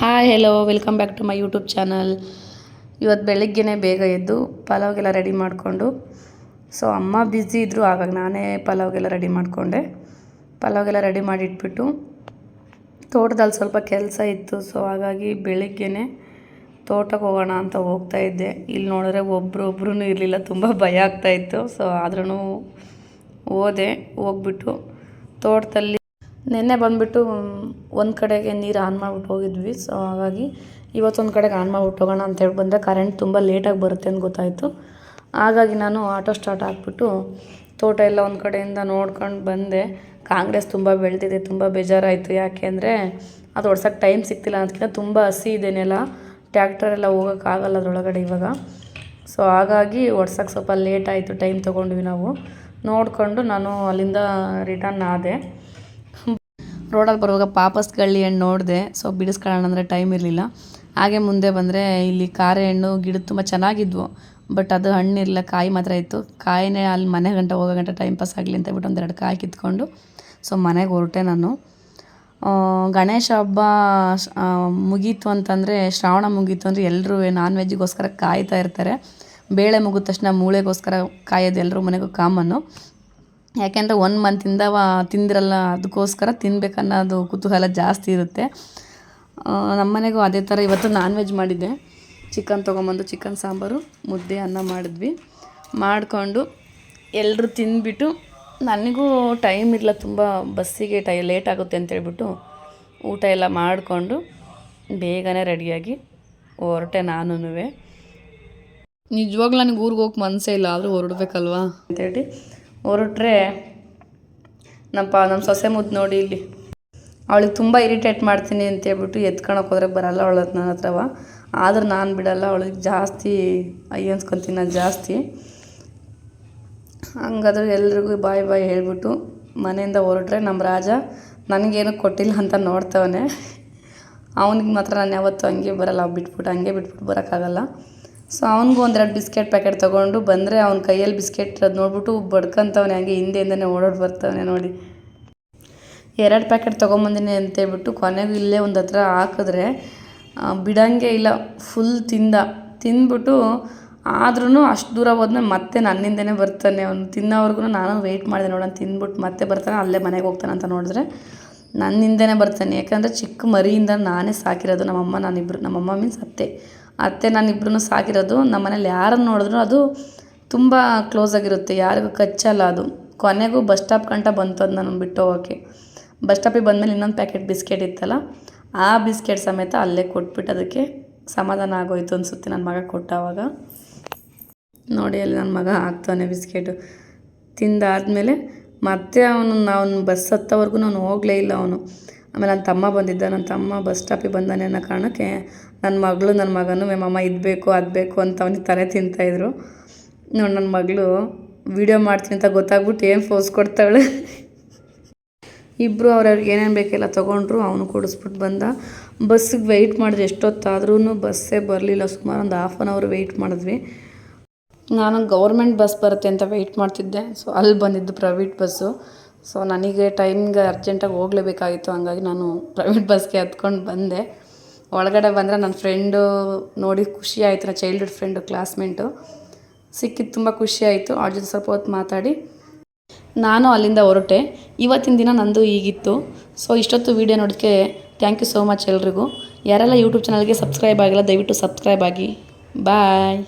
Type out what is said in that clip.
Hi hello welcome back to my YouTube channel ಇವತ್ತು ಬೆಳಗ್ಗೆನೇ ಬೇಗ ಎದ್ದು ಪಲಾವ್ಗೆಲ್ಲ ರೆಡಿ ಮಾಡಿಕೊಂಡು ಸೊ ಅಮ್ಮ ಬ್ಯುಸಿ ಇದ್ದರು ಆವಾಗ ನಾನೇ ಪಲಾವ್ಗೆಲ್ಲ ರೆಡಿ ಮಾಡಿಕೊಂಡೆ. ಪಲಾವ್ಗೆಲ್ಲ ರೆಡಿ ಮಾಡಿ ಇಟ್ಬಿಟ್ಟು ತೋಟದಲ್ಲಿ ಸ್ವಲ್ಪ ಕೆಲಸ ಇತ್ತು ಸೊ ಹಾಗಾಗಿ ಬೆಳಗ್ಗೆನೇ ತೋಟಕ್ಕೆ ಹೋಗೋಣ ಅಂತ ಹೋಗ್ತಾ ಇದ್ದೆ. ಇಲ್ಲಿ ನೋಡಿದ್ರೆ ಒಬ್ಬರು ಒಬ್ರು ಇರಲಿಲ್ಲ, ತುಂಬ ಭಯ ಆಗ್ತಾಯಿತ್ತು ಸೊ ಆದ್ರೂ ಹೋದೆ. ಹೋಗ್ಬಿಟ್ಟು ತೋಟದಲ್ಲಿ ನಿನ್ನೆ ಬಂದುಬಿಟ್ಟು ಒಂದು ಕಡೆಗೆ ನೀರು ಆನ್ ಮಾಡಿಬಿಟ್ಟು ಹೋಗಿದ್ವಿ. ಸೊ ಹಾಗಾಗಿ ಇವತ್ತೊಂದು ಕಡೆಗೆ ಆನ್ ಮಾಡಿಬಿಟ್ಟು ಹೋಗೋಣ ಅಂತೇಳಿ ಬಂದರೆ ಕರೆಂಟ್ ತುಂಬ ಲೇಟಾಗಿ ಬರುತ್ತೆ ಅಂತ ಗೊತ್ತಾಯಿತು. ಹಾಗಾಗಿ ನಾನು ಆಟೋ ಸ್ಟಾರ್ಟ್ ಹಾಕ್ಬಿಟ್ಟು ತೋಟ ಎಲ್ಲ ಒಂದು ಕಡೆಯಿಂದ ನೋಡ್ಕೊಂಡು ಬಂದೆ. ಕಾಂಗ್ರೆಸ್ ತುಂಬ ಬೆಳೆದಿದೆ, ತುಂಬ ಬೇಜಾರಾಯಿತು. ಯಾಕೆ ಅಂದರೆ ಅದು ಹೊಡ್ಸೋಕ್ಕೆ ಟೈಮ್ ಸಿಗ್ತಿಲ್ಲ. ಅದಕ್ಕಿಂತ ತುಂಬ ಹಸಿ ಇದೆ ಟ್ಯಾಕ್ಟರ್ ಎಲ್ಲ ಹೋಗೋಕ್ಕಾಗಲ್ಲ ಅದರೊಳಗಡೆ ಇವಾಗ. ಸೊ ಹಾಗಾಗಿ ಒಡ್ಸೋಕ್ಕೆ ಸ್ವಲ್ಪ ಲೇಟ್ ಆಯಿತು. ಟೈಮ್ ತೊಗೊಂಡ್ವಿ ನಾವು. ನೋಡಿಕೊಂಡು ನಾನು ಅಲ್ಲಿಂದ ರಿಟರ್ನ್ ಆದೆ. ರೋಡಲ್ಲಿ ಬರುವಾಗ ಪಾಪಸ್ ಗಳ್ಳಿ ಹಣ್ಣು ನೋಡಿದೆ, ಸೊ ಬಿಡಿಸ್ಕೊಳ್ಳೋಣ ಅಂದರೆ ಟೈಮ್ ಇರಲಿಲ್ಲ. ಹಾಗೆ ಮುಂದೆ ಬಂದರೆ ಇಲ್ಲಿ ಕಾರೆ ಹಣ್ಣು ಗಿಡ ತುಂಬ ಚೆನ್ನಾಗಿದ್ವು, ಬಟ್ ಅದು ಹಣ್ಣಿರಲಿಲ್ಲ ಕಾಯಿ ಮಾತ್ರ ಇತ್ತು. ಕಾಯಿನೇ ಅಲ್ಲಿ ಮನೆ ಗಂಟೆ, ಹೋಗೋ ಗಂಟೆ ಟೈಮ್ ಪಾಸ್ ಆಗಲಿ ಅಂತ ಬಿಟ್ಟು ಒಂದೆರಡು ಕಾಯಿ ಕಿತ್ಕೊಂಡು, ಸೊ ಮನೆಗೆ ಹೊರಟೆ ನಾನು. ಗಣೇಶ ಹಬ್ಬ ಮುಗೀತು ಅಂತಂದರೆ, ಶ್ರಾವಣ ಮುಗೀತು ಅಂದರೆ ಎಲ್ಲರೂ ನಾನ್ ವೆಜ್ಗೋಸ್ಕರ ಕಾಯ್ತಾ ಇರ್ತಾರೆ. ಬೇಳೆ ಮುಗಿದ ತಕ್ಷಣ ಮೂಳೆಗೋಸ್ಕರ ಕಾಯೋದು ಎಲ್ಲರೂ ಮನೆಗೂ ಕಾಮನ್ನು. ಯಾಕೆಂದರೆ ಒನ್ ಮಂತಿಂದ ತಿಂದಿರಲ್ಲ ಅದಕ್ಕೋಸ್ಕರ ತಿನ್ಬೇಕನ್ನೋದು ಕುತೂಹಲ ಜಾಸ್ತಿ ಇರುತ್ತೆ. ನಮ್ಮ ಮನೆಗೂ ಅದೇ ಥರ ಇವತ್ತು ನಾನ್ ವೆಜ್ ಮಾಡಿದ್ದೆ. ಚಿಕನ್ ತೊಗೊಂಬಂದು, ಚಿಕನ್ ಸಾಂಬಾರು, ಮುದ್ದೆ, ಅನ್ನ ಮಾಡಿದ್ವಿ. ಮಾಡಿಕೊಂಡು ಎಲ್ಲರೂ ತಿಂದ್ಬಿಟ್ಟು ನನಗೂ ಟೈಮ್ ಇರಲ್ಲ ತುಂಬ ಬಸ್ಸಿಗೆ ಟೈ ಲೇಟ್ ಆಗುತ್ತೆ ಅಂತೇಳ್ಬಿಟ್ಟು ಊಟ ಎಲ್ಲ ಮಾಡಿಕೊಂಡು ಬೇಗನೆ ರೆಡಿಯಾಗಿ ಹೊರಟೆ ನಾನೂ ನಿಜವಾಗ್ಲೂ ನನಗೆ ಊರಿಗೆ ಹೋಗಿ ಮನಸ್ಸೇ ಇಲ್ಲ, ಆದರೂ ಹೊರಡ್ಬೇಕಲ್ವಾ? ಅಂತೇಳಿ ಹೊರಟ್ರೆ ನಮ್ಮ ಪ ನಮ್ಮ ಸೊಸೆ ಮುದ್ದು ನೋಡಿ ಇಲ್ಲಿ. ಅವಳಿಗೆ ತುಂಬ ಇರಿಟೇಟ್ ಮಾಡ್ತೀನಿ ಅಂತೇಳ್ಬಿಟ್ಟು ಎತ್ಕೊಳಕ್ಕೆ ಹೋದ್ರೆ ಬರಲ್ಲ ಅವಳ ನನ್ನ ಹತ್ರವ. ಆದ್ರೆ ನಾನು ಬಿಡಲ್ಲ, ಅವಳಿಗೆ ಜಾಸ್ತಿ ಅಯ್ಯ ಅನ್ಸ್ಕೊತೀನಿ ನಾನು ಜಾಸ್ತಿ. ಹಂಗಾದ್ರೆ ಎಲ್ರಿಗೂ ಬಾಯ್ ಬಾಯ್ ಹೇಳಿಬಿಟ್ಟು ಮನೆಯಿಂದ ಹೊರಟ್ರೆ ನಮ್ಮ ರಾಜ ನನಗೇನು ಕೊಟ್ಟಿಲ್ಲ ಅಂತ ನೋಡ್ತವನೆ. ಅವನಿಗೆ ಮಾತ್ರ ನಾನು ಯಾವತ್ತೂ ಹಂಗೆ ಬರಲ್ಲ ಬಿಟ್ಬಿಟ್ಟು ಹಂಗೆ ಬಿಟ್ಬಿಟ್ಟು ಬರೋಕ್ಕಾಗಲ್ಲ ಸೊ ಅವನಿಗೂ ಒಂದೆರಡು ಬಿಸ್ಕೆಟ್ ಪ್ಯಾಕೆಟ್ ತೊಗೊಂಡು ಬಂದರೆ ಅವ್ನ ಕೈಯಲ್ಲಿ ಬಿಸ್ಕೆಟ್ ಅದು ನೋಡ್ಬಿಟ್ಟು ಬಡ್ಕೊಂತವನೆ, ಹಂಗೆ ಹಿಂದೆಯಿಂದನೇ ಓಡೋಡಿ ಬರ್ತವನೆ ನೋಡಿ. ಎರಡು ಪ್ಯಾಕೆಟ್ ತೊಗೊಂಬಂದಿನಿ ಅಂತೇಳ್ಬಿಟ್ಟು ಕೊನೆಗೂ ಇಲ್ಲೇ ಒಂದು ಹತ್ರ ಹಾಕಿದ್ರೆ ಬಿಡಂಗೆ ಇಲ್ಲ ಫುಲ್ ತಿಂದ. ತಿಂದ್ಬಿಟ್ಟು ಆದ್ರೂ ಅಷ್ಟು ದೂರ ಹೋದ್ಮೇಲೆ ಮತ್ತೆ ನನ್ನಿಂದನೇ ಬರ್ತಾನೆ ಅವ್ನು. ತಿನ್ನೋವರೆಗೂ ನಾನು ವೆಯ್ಟ್ ಮಾಡಿದೆ ನೋಡೋಣ ತಿಂದ್ಬಿಟ್ಟು ಮತ್ತೆ ಬರ್ತಾನೆ, ಅಲ್ಲೇ ಮನೆಗೆ ಹೋಗ್ತಾನೆ ಅಂತ ನೋಡಿದ್ರೆ ನನ್ನಿಂದನೇ ಬರ್ತಾನೆ. ಯಾಕಂದರೆ ಚಿಕ್ಕ ಮರಿಯಿಂದ ನಾನೇ ಸಾಕಿರೋದು ನಮ್ಮಮ್ಮ ನಾನಿಬ್ಬರು ನಮ್ಮಮ್ಮ ಮೀನ್ಸ್ ಅತ್ತೆ. ಅತ್ತೆ ನಾನಿಬ್ರು ಸಾಕಿರೋದು ನಮ್ಮ ಮನೇಲಿ ಯಾರನ್ನು ನೋಡಿದ್ರು ಅದು ತುಂಬ ಕ್ಲೋಸ್ ಆಗಿರುತ್ತೆ, ಯಾರಿಗೂ ಕಚ್ಚಲ್ಲ ಅದು. ಕೊನೆಗೂ ಬಸ್ ಸ್ಟಾಪ್ ಗಂಟ ಬಂತು ಅದು ನಾನು ಬಿಟ್ಟು ಹೋಗೋಕ್ಕೆ ಬಸ್ ಸ್ಟಾಪಿಗೆ ಬಂದಮೇಲೆ ಇನ್ನೊಂದು ಪ್ಯಾಕೆಟ್ ಬಿಸ್ಕೆಟ್ ಇತ್ತಲ್ಲ, ಆ ಬಿಸ್ಕೆಟ್ ಸಮೇತ ಅಲ್ಲೇ ಕೊಟ್ಬಿಟ್ಟು ಅದಕ್ಕೆ ಸಮಾಧಾನ ಆಗೋಯ್ತು ಅನಿಸುತ್ತೆ ನನ್ನ ಮಗ ಕೊಟ್ಟಾವಾಗ. ನೋಡಿ ಅಲ್ಲಿ ನನ್ನ ಮಗ ಹಾಕ್ತಾನೆ ಬಿಸ್ಕೆಟು ತಿಂದಾದಮೇಲೆ ಮತ್ತೆ ಅವನು ಅವನು ಬಸ್ ಹತ್ತೋವರೆಗೂ ನಾನು ಹೋಗಲೇ ಇಲ್ಲ ಅವನು. ಆಮೇಲೆ ನನ್ನ ತಮ್ಮ ಬಂದಿದ್ದ, ನನ್ನ ತಮ್ಮ ಬಸ್ ಸ್ಟಾಪಿಗೆ ಬಂದಾನೆ ಅನ್ನೋ ಕಾರಣಕ್ಕೆ ನನ್ನ ಮಗಳು ನನ್ನ ಮಗನೂ ಮಮ್ಮ ಇದು ಬೇಕು, ಅದು ಬೇಕು ಅಂತ ಅವನಿಗೆ ತಲೆ ತಿಂತಾಯಿದ್ರು ನೋಡಿ ನನ್ನ ಮಗಳು ವೀಡಿಯೋ ಮಾಡ್ತೀನಿ ಅಂತ ಗೊತ್ತಾಗ್ಬಿಟ್ಟು ಏನು ಫೋಸ್ ಕೊಡ್ತಾಳೆ. ಇಬ್ಬರು ಅವ್ರವ್ರಿಗೆ ಏನೇನು ಬೇಕೆಲ್ಲ ತೊಗೊಂಡ್ರು, ಅವನು ಕೊಡಿಸ್ಬಿಟ್ಟು ಬಂದ. ಬಸ್ಸಿಗೆ ವೆಯ್ಟ್ ಮಾಡಿದ್ರೆ ಎಷ್ಟೊತ್ತಾದ್ರೂ ಬಸ್ಸೇ ಬರಲಿಲ್ಲ. ಸುಮಾರು ಒಂದು ಹಾಫ್ ಆನ್ ಅವರ್ ವೆಯ್ಟ್ ಮಾಡಿದ್ವಿ. ನಾನು ಗೌರ್ಮೆಂಟ್ ಬಸ್ ಬರುತ್ತೆ ಅಂತ ವೆಯ್ಟ್ ಮಾಡ್ತಿದ್ದೆ. ಸೊ ಅಲ್ಲಿ ಬಂದಿದ್ದು ಪ್ರೈವೇಟ್ ಬಸ್ಸು ಸೊ ನನಗೆ ಟೈಮ್ಗೆ ಅರ್ಜೆಂಟಾಗಿ ಹೋಗಲೇಬೇಕಾಗಿತ್ತು. ಹಂಗಾಗಿ ನಾನು ಪ್ರೈವೇಟ್ ಬಸ್ಗೆ ಹತ್ಕೊಂಡು ಬಂದೆ. ಒಳಗಡೆ ಬಂದರೆ ನನ್ನ ಫ್ರೆಂಡು ನೋಡಿ ಖುಷಿ ಆಯಿತು, ನನ್ನ ಚೈಲ್ಡ್ಹುಡ್ ಫ್ರೆಂಡು ಕ್ಲಾಸ್ಮೇಟು ಸಿಕ್ಕಿದ್ದು ತುಂಬ ಖುಷಿ ಆಯಿತು. ಅವ್ರ ಜೊತೆ ಸ್ವಲ್ಪ ಹೊತ್ತು ಮಾತಾಡಿ. ನಾನು ಅಲ್ಲಿಂದ ಹೊರಟೆ. ಇವತ್ತಿನ ದಿನ ನಂದು ಹೀಗಿತ್ತು ಸೊ ಇಷ್ಟೊತ್ತು ವೀಡಿಯೋ ನೋಡೋಕ್ಕೆ ಥ್ಯಾಂಕ್ ಯು ಸೋ ಮಚ್ ಎಲ್ರಿಗೂ. ಯಾರೆಲ್ಲ ಯೂಟ್ಯೂಬ್ ಚಾನಲ್ಗೆ ಸಬ್ಸ್ಕ್ರೈಬ್ ಆಗಿಲ್ಲ, ದಯವಿಟ್ಟು ಸಬ್ಸ್ಕ್ರೈಬ್ ಆಗಿ. ಬಾಯ್